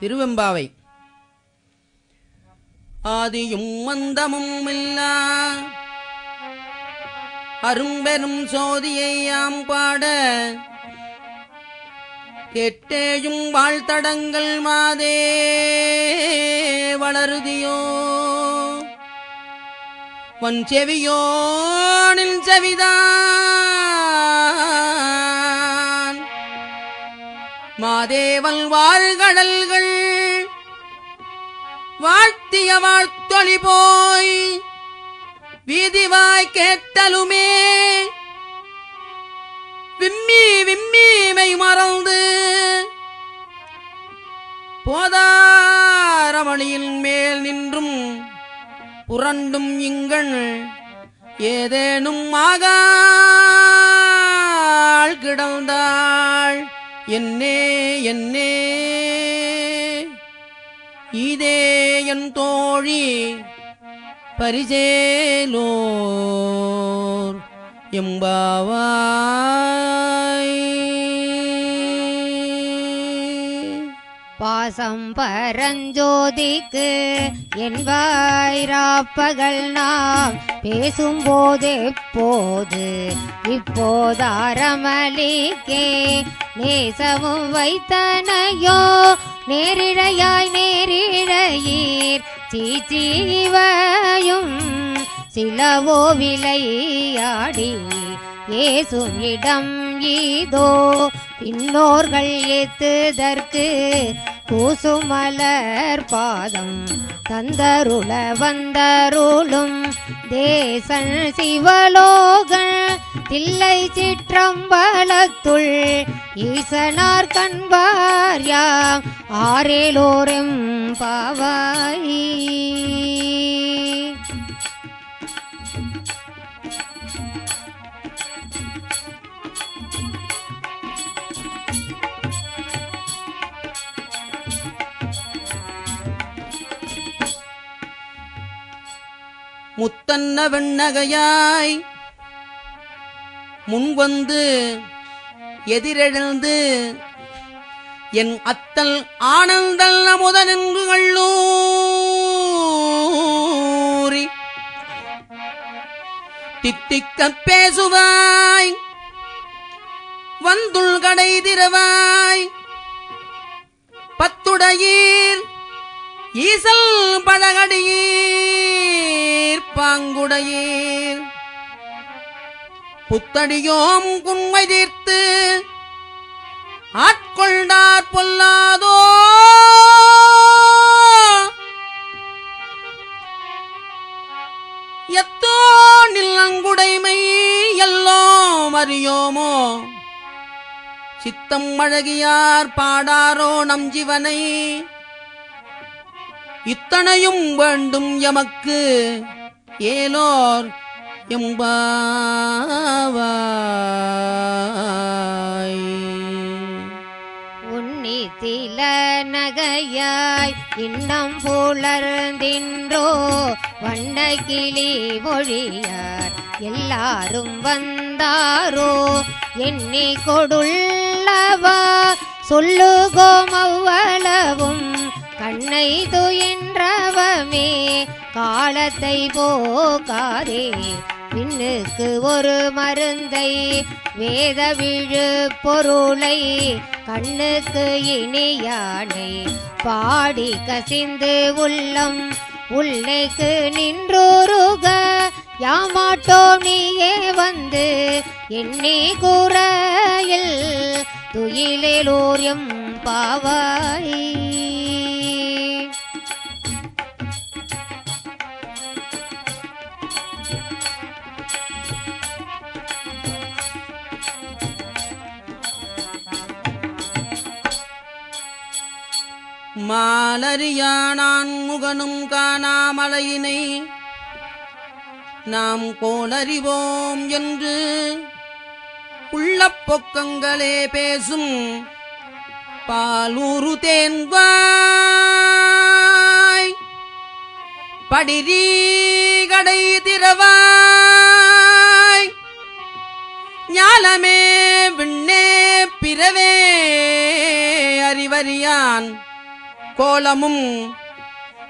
திருவெம்பாவை. ஆதியும் மந்தமும் இல்லா. அரும்பெரும் சோதியை யாம் பாட. கெட்டேயும் வாழ்த்தடங்கள் மாதே வளருதியோ. வன் செவியோனில் செவிதான் மாதேவல் வாழ்கடல்கள். வாழ்த்திய வாழ்த்தொழி போய் வீதிவாய் கேட்டலுமே. விம்மி விம்மீமை மறந்து போதாரமணியின் மேல் நின்றும் புரண்டும் இங்கள் ஏதேனும் ஆகாள் கிடந்தாள். என்னே என்னே. இதே என் தோழி பரிசேலோர் எம்பாவாய். பாசம் பரஞ்சோதிக்கு என் நாம் பேசும்போது எப்போது இப்போதாரமலிக்கே நேசமும் வைத்தனையோ நேரிழையாய் நேரிழையீர். சீச்சீவையும் சிலவோ விளையாடி ஏசும் இடம் இதோ. பின்னோர்கள் ஏத்துதற்கு பூசுமலர் பாதம் தந்தருள வந்தருளும் தேசன் சிவலோகன் தில்லை சிற்றம்பலத்துள் ஈசனார் கண்பார் யாம் ஆரேலோரெம் பாவாய். முத்தன்ன வெண்ணகையாய் முன்வந்து எதிரெழுந்து என் அத்தல் ஆனந்தல் அமுதனென்று கள்ளூரி. தித்திக்கப் பேசுவாய் வந்துள் கடை திரவாய் பத்துடையீர் ஈசல் பழகடியீர் பாங்குடையீர். புத்தடியோம் குண்மை தீர்த்து ஆட்கொண்டார் பொல்லாதோ. எத்தோ நில்லங்குடைமை எல்லோம் அறியோமோ. சித்தம் அழகியார் பாடாரோ நம் ஜீவனை. இத்தனையும் வேண்டும் எமக்கு. ஏலோர் எம்பாவாய். உன்னித்தில நகையாய் இன்னம் புலர்ந்தின்றோ. வண்ண கிளி மொழியார் எல்லாரும் வந்தாரோ. எண்ணி கொடுள்ளவா. சொல்லுகோம் அவ்வளவும். கண்ணை துயின்றவமே காலத்தை போக்காதே. பின்னுக்கு ஒரு மருந்தை வேத விழு பொருளை கண்ணுக்கு இனியானை பாடி கசிந்து உள்ளம் உள்ளைக்கு நின்றுருக. யாமாட்டோம் நீயே வந்து எண்ணி குறையில் துயிலேலோரியம் பாவாய். மாலரியானான் முகனும் காணாமலையினை நாம் கோலறிவோம் என்று உள்ள பொக்கங்களே பேசும் பாலூரு தேன்வாய். படிரி கடை திரவாய் ஞாலமே விண்ணே பிறவே அறிவறியான் கோலமும்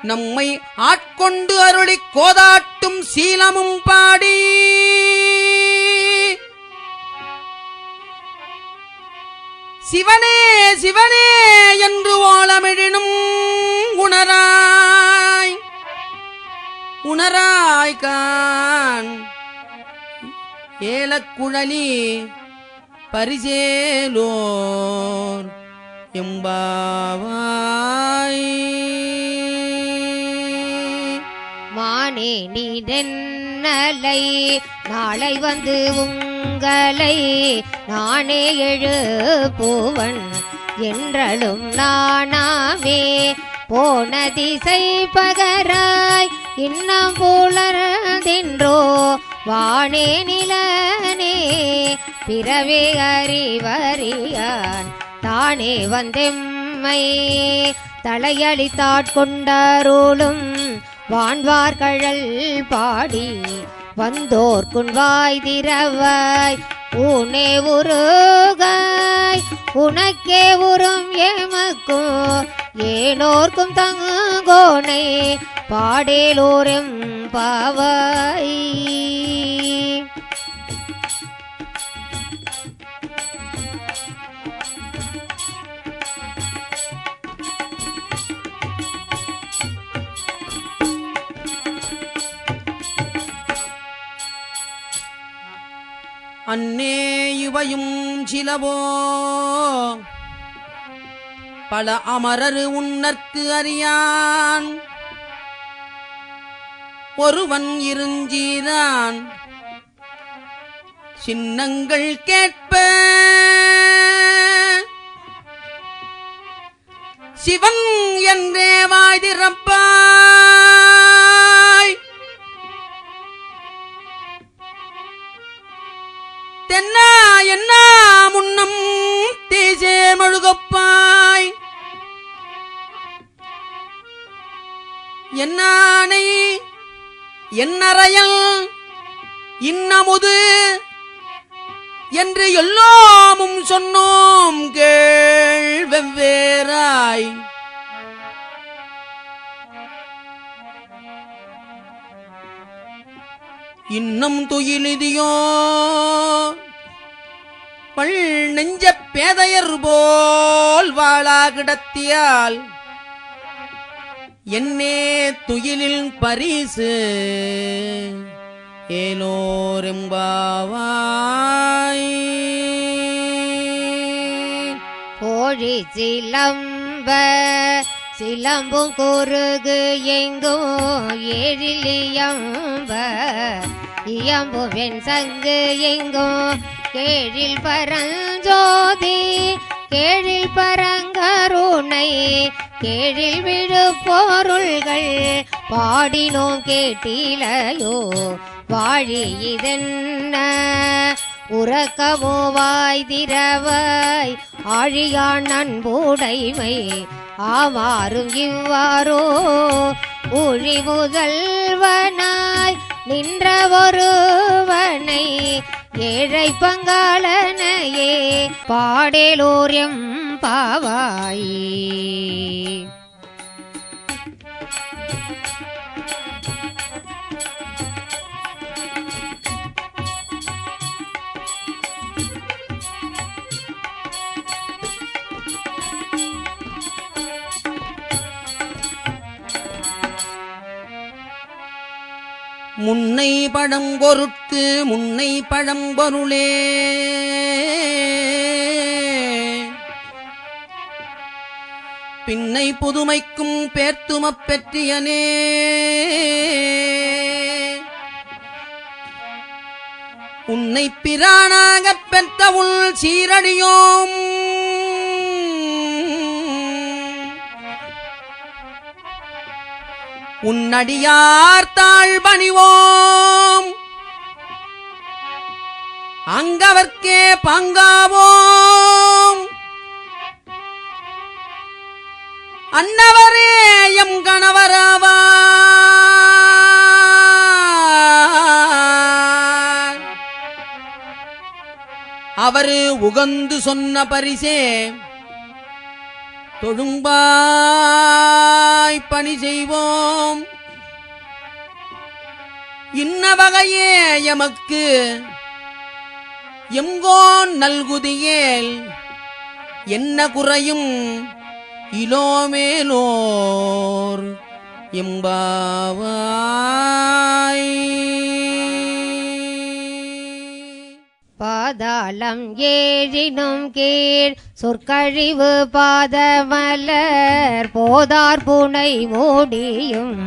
நம்மை ஆட்கொண்டு அருளிக் கோதாட்டும் சீலமும் பாடி. சிவனே சிவனே என்று ஓலமிழினும் உணராய். உணராய்கான் ஏலக்குழலி பரிசேலோர். எம்பாவாய். மானே நீதென்னலை நாளை வந்து உங்களை நானே எழுப்புவன். என்றளும் நானாவே போன திசை பகராய் இன்னம் புலர்ந்தின்றோ வானே நிலனே பிறவே அறிவறியான். தானே வந்தெம்மை. தலையளித்தாட்கொண்டருளும் வான்வார்கழல் பாடி வந்தோர்க்குன் வாய் திரவாய். உனே உருகாய் உனக்கே உறும் எமக்கும் ஏனோர்க்கும் தங்கோனை பாடேலோரும் பாவாய். அன்னே இவையும் சிலவோ? பல அமரரு உன்னற்கு அறியான். ஒருவன் இருஞ்சீரான். சின்னங்கள் கேட்ப. சிவன் என்றே வாய்திறப்பான் தென்னா என்ன முன்னம் தேஜே மழுகப்பாய். என்னானை என்னறையல் இன்னமுது என்று எல்லாமும் சொன்னோம் கேள் வெவ்வேறாய். இன்னும் துயிலிதியோ? பள் நெஞ்ச பேதையர் போல் வாழா கிடத்தியால் என்னே துயிலில் பரிசு ஏலோரெம்பாவாய். கோழி சிலம்ப சிலம்பும் குறுகு எங்கோ ஏழிலியம்ப இயம்ப சங்கு எங்கும் கேழில் பரஞ்சோதி கேழில் பரங்கருணை கேழில் விழு பொருள்கள் பாடினோம் கேட்டிலையோ? வாழி இதென்ன? உறக்கமோ வாய் திரவாய் ஆழியான் அன்புடைமை ஆவாரும் இவ்வாறோ? ஒழி முதல்வனாய் நின்ற ஒருவனை ஏழை பங்காளனையே பாடேலோரியம் பாவாயே. முன்னை பழம் பொருட்டு முன்னை பழம் பொருளே. பின்னை புதுமைக்கும் பேர்த்துமப் பெற்றியனே. உன்னை பிரானாகப் பெற்ற உள் சீரடியோம். உன்னடியார் தாழ் பணிவோம் அங்கவர்க்கே பங்காவோம். அன்னவரே எம் கணவராவார். அவரு உகந்து சொன்ன பரிசே தொழும்பாய் பணி செய்வோம். இன்ன வகையே எமக்கு எங்கோன் நல்குதியேல் என்ன குறையும் இலோமேலோர் எம்பாவாய். பாதாளம் ஏழினும் கீழ் சொற்கழிவு பாதமலர் போதார் புனை மூடியும்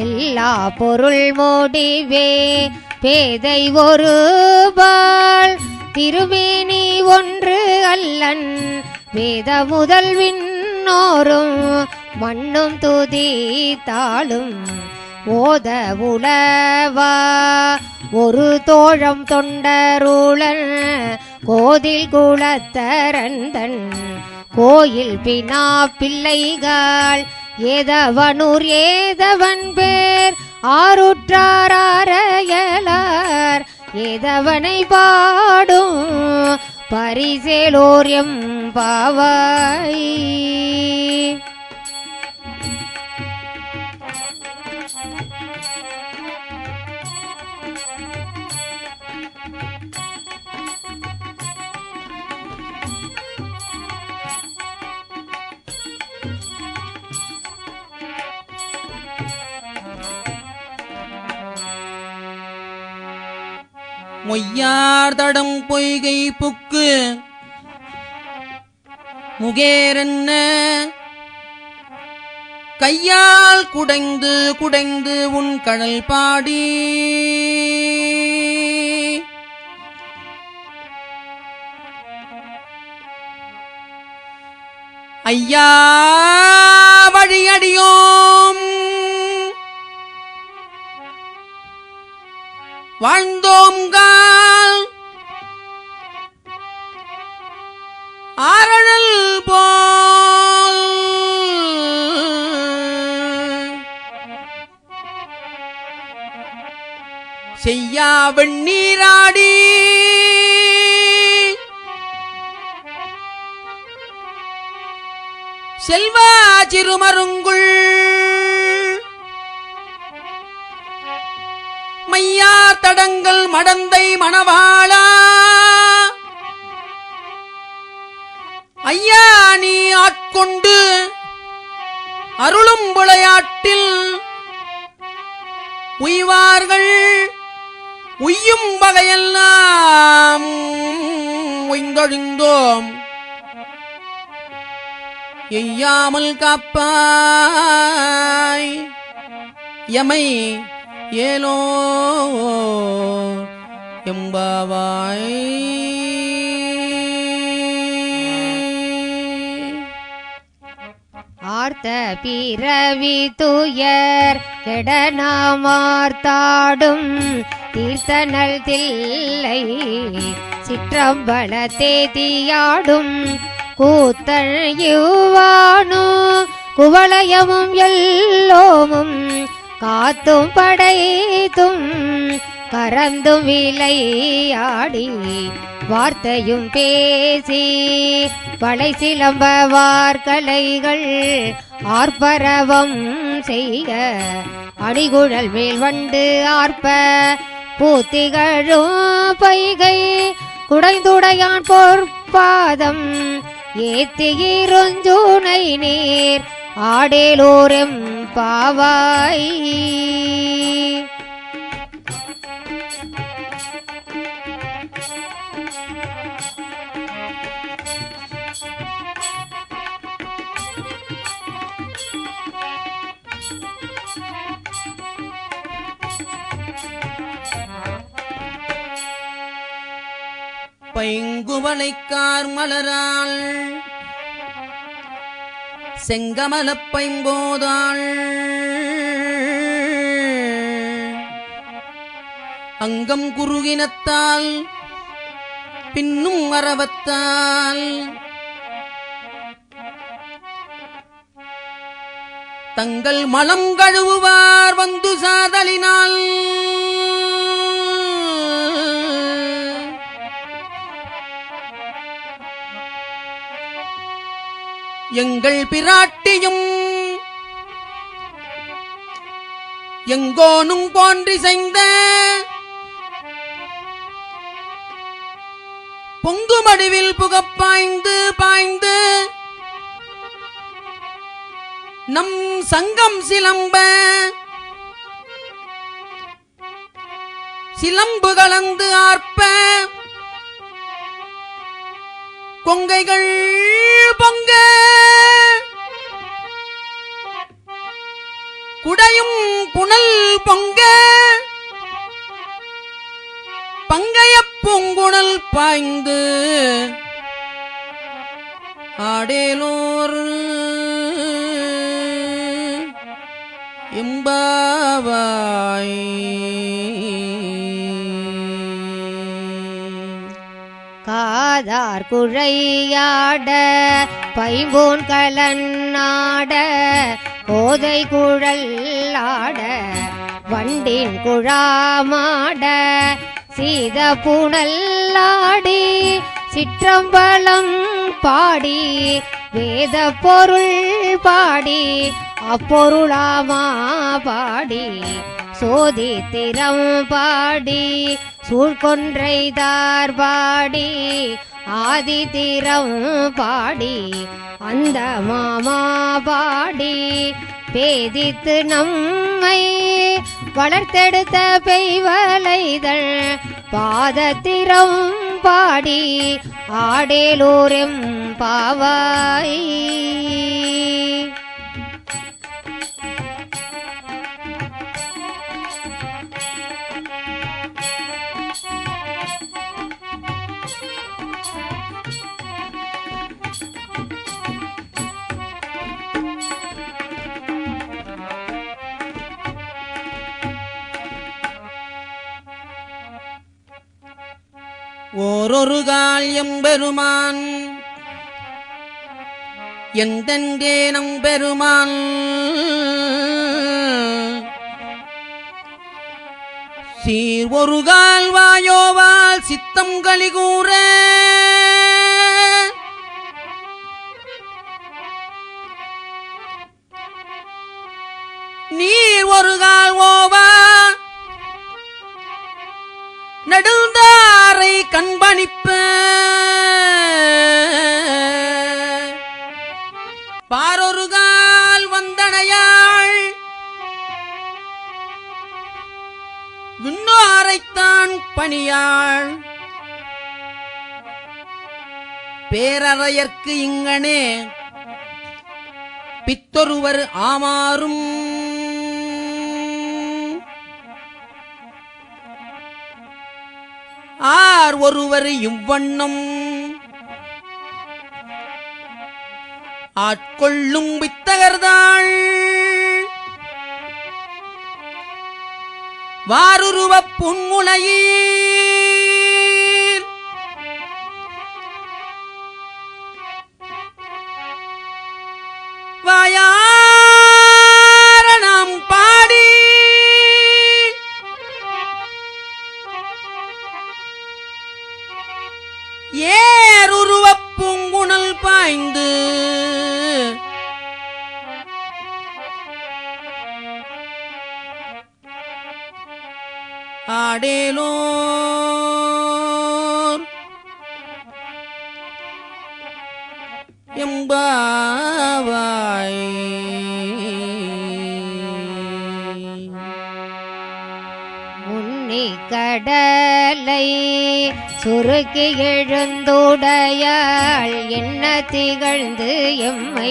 எல்லா பொருள் மூடிவே பேதை ஒரு ஒருபால் திருமேனி ஒன்று அல்லன் வேத முதல்வின் விண்ணோரும் மண்ணும் துதி தாளும் ஓத உளவா ஒரு தோழம் தொண்டருளன் கோதில் குளத்தரந்தன் கோயில் பினா பிள்ளைகள் ஏதவனூர் ஏதவன் பேர். ஆருற்றாரையலார் ஏதவனை பாடும் பரிசேலோர் எம் பாவாய். மொய்யார் தடம் பொய்கை புக்கு. முகேரன்ன? கையால் குடைந்து குடைந்து உன் கடல் பாடி. ஐயா வழியடியோம் வாழ்ந்தோம்கா செய்யா வெண்ணீராடி. செல்வா சிறுமருங்குள். மையா தடங்கள் மடந்தை மணவாளா. ஐயா நீ ஆட்கொண்டு அருளும் விளையாட்டில் உய்வார்கள். உய்யும் வகையெல்லாம் ஒய்ந்தொழிந்தோம் எய்யாமல் காப்பாய். எமை ஏலோ எம்பாவாய். ஆர்த்த பிறவி துயர் கெடனாமார்த்தாடும் தீர்த்தனல் தில்லை சிற்றம்பல தேதியாடும் கூத்தள் யுவானோ குவளையமும் எல்லோமும் காத்தும் படைத்தும் கரந்தும் விளையாடி வார்த்தையும் பேசி வளை சிலம்ப வார்கலைகள் ஆர்ப்பரவம் செய்ய அடிகுழல் மேல் வண்டு ஆர்ப்ப பூத்திகழும் பைகை குடைந்துடையான் பொற்பாதம். ஏத்தியிருஞ்சுனை நீர் ஆடேலோரெம் பாவாய். பைங்குவனைக்கார் மலராள். செங்கமலப்பைம்போதாள் அங்கம் குறுகினத்தால் பின்னும் மரவத்தால். தங்கள் மலம் கழுவுவார் வந்து சாதலினால். எங்கள் பிராட்டியும் எங்கோனும் போன்றிசைந்த பொங்கு மடிவில் புகப்பாய்ந்து பாய்ந்து நம் சங்கம் சிலம்ப சிலம்பு கலந்து ஆர்ப்ப கொங்கைகள் பொங்க குடையும் புனல் பொங்க. பங்கைய பூங்குணல் பாய்ந்து. ஆடேலோர் எம்பாவாய். காதார் குழையாட பைம்போன் கலன் நாட கோதை குழல் ஆட வண்டின் குழாமாட சீத புனல்லாடி சிற்றம்பலம் பாடி வேத பொருள் பாடி அப்பொருளாமா பாடி சோதி திறம் பாடி சூழ்கொன்றைதார் பாடி ஆதித்திரம் பாடி அந்த மாமா பாடி பேதித்து நம்மை வளர்த்தெடுத்த பெய்வலைதழ் பாதத்திரம் பாடி ஆடேலூரெம் பாவாய். ஓரொரு கால் எம்பெருமான் எந்தெங்கே நம்பெருமான் சீர் ஒரு கால் வாயோவால் சித்தம் கலிகூற நீர் ஒரு கால் ஓவா நெடுந்தாரை கண்பணிப்ப. பாரொருகால் வந்தனையாள். விண்ணோரைத்தான் பணியாள். பேரறையர்க்கு இங்கனே பித்தொருவர் ஆமாறும் ஆர் ஒருவர் இவ்வண்ணம். ஆட்கொள்ளும் வித்தகர்தாள். வாருருவப் புன்முனையீர். வாயா ஏருருவப் பூங்குணல் பாய்ந்து. ஆடேலோ சுருக்கி எழுந்துடையாள் என்ன திகழ்ந்து எம்மை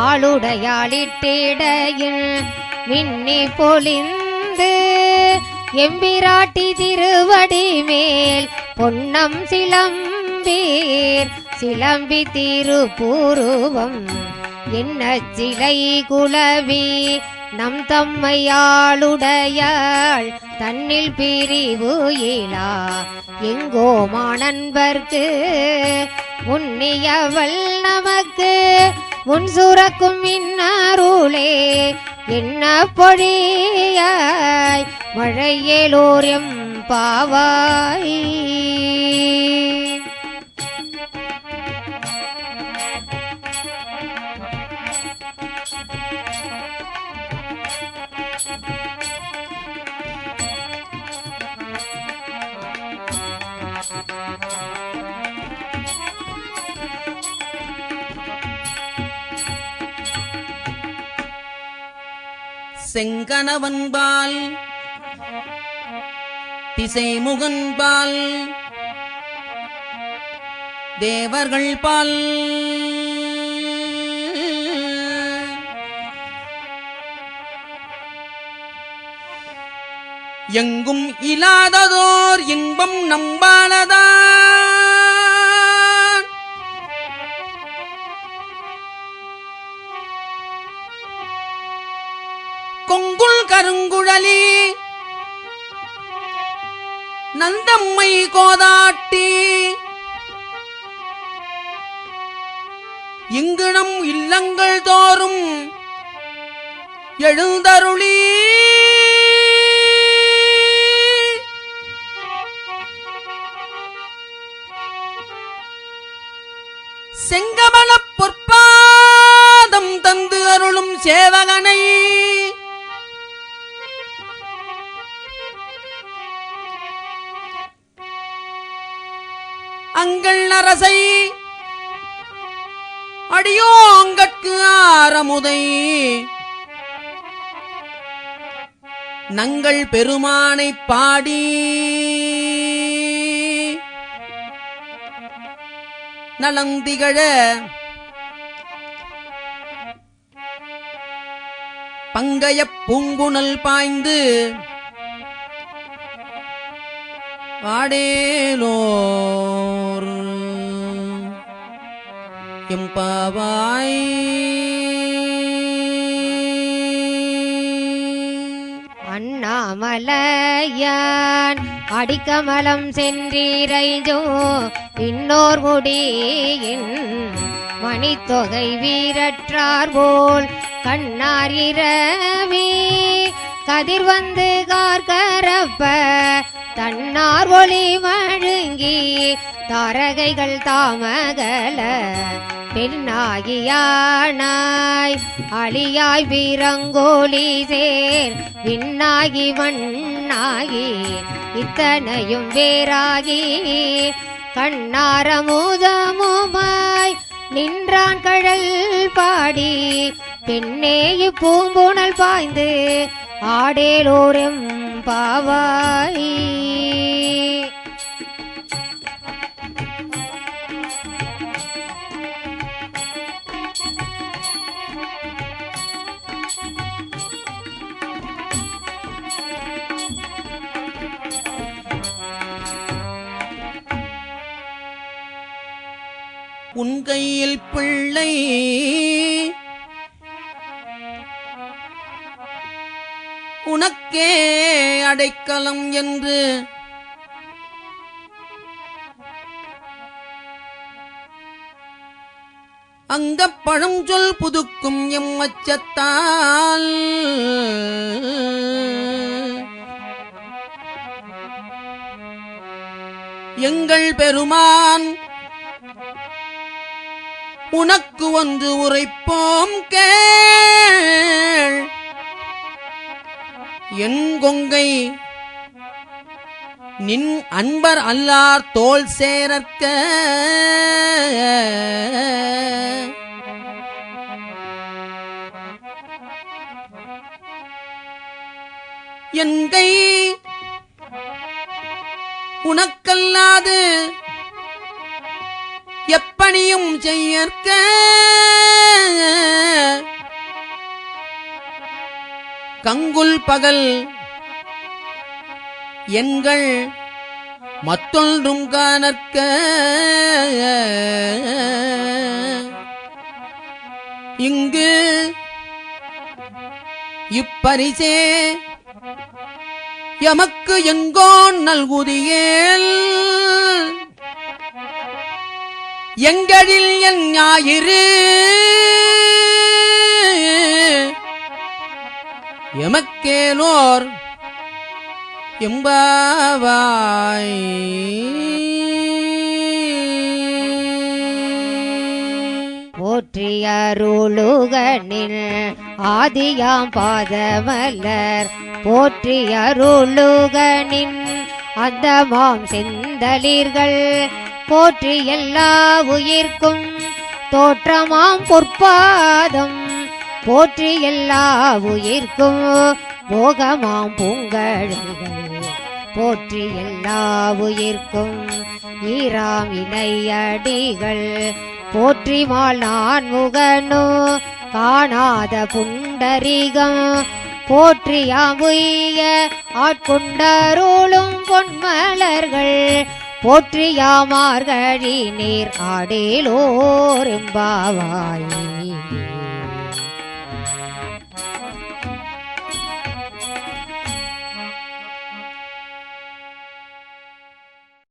ஆளுடையாளிட்டிடையில் மின்னி பொலிந்து எம்பிராட்டி திருவடி மேல் பொன்னம் சிலம்பீர் சிலம்பி திருப்பூருவம் என்ன சிலை குலவி நம் தம்மையாளுடையாள் தன்னில் பிரிவு இலா. எங்கோ மாணன்பர்க்கு உன்னியவள் நமக்கு உன் சுரக்கும் இன்னாருளே. என்ன பொழியாய் மழையேலோர் பாவாய். செங்கனவன்பால் திசைமுகன்பால் தேவர்கள் பால் எங்கும் இல்லாததோர் இன்பம் நம்பானதான் கருங்குழலி நந்தம்மை கோதாட்டி. இங்கு நம் இல்லங்கள் தோறும் எழுந்தருளீ. நங்கள் பெருமானைப் பாடி. நலந்திகழ பங்கையப் பூங்குணல் பாய்ந்து ஆடேலோர். எம்பாவாய் அண்ணாமலையான் அடிக்கமலம் சென்றீரைஞ்சோ இன்னோர் முடியின் மணித்தொகை வீரற்றார் போல். கண்ணார் இரவே கதிர் வந்து கார்கரப்ப தன்னார் ஒளி வழுங்கி தாரகைகள் தாமகல பெண்ணாகியானாய். அழியாய் வீரங்கோலி சேர் விண்ணாகி வண்ணாகி இத்தனையும் வேறாகி. கண்ணாரமுதமுமாய் நின்றான் கழல் பாடி பெண்ணே இப்பூம்புணல் பாய்ந்து ஆடேலோரும் பாவாய். கையில் பிள்ளை. உனக்கே அடைக்கலம் என்று அங்க பழஞ்சொல் புதுக்கும் எம் அச்சத்தால் எங்கள் பெருமான் உனக்கு வந்து உரைப்போம் கேள். என் கொங்கை நின் அன்பர் அல்லார் தோல் சேரற்க உனக்கல்லாது எப்பணியும் செய்யற்க. கங்குல் பகல் எங்கள் மத்தொன்றும் காணற்க. இங்கு இப்பரிசே எமக்கு எங்கோன் நல்குதியேல். எங்களில் என் ஞாயிறு. எமக்கேனோர் எம்பாவாய். போற்றியருளுகனில் ஆதியாம் பாதமலர். போற்றியருளுகனின் அந்தமாம் செந்தளிர்கள். போற்றி எல்லா உயிர்க்கும் தோற்றமாம் பொற்பாதம். போற்றி எல்லா உயிர்க்கும் போகமாம் பூங்கழல்கள். போற்றி எல்லா உயிர்க்கும் ஈராம் இணையடிகள். போற்றி மால் நான் முகனோ காணாத புண்டரிகம். போற்றியாம் உய்ய ஆட்கொண்டருளும் பொன்மலர்கள். போற்றியாமார்கழி நீர் ஆடேலோரும்பாவாயே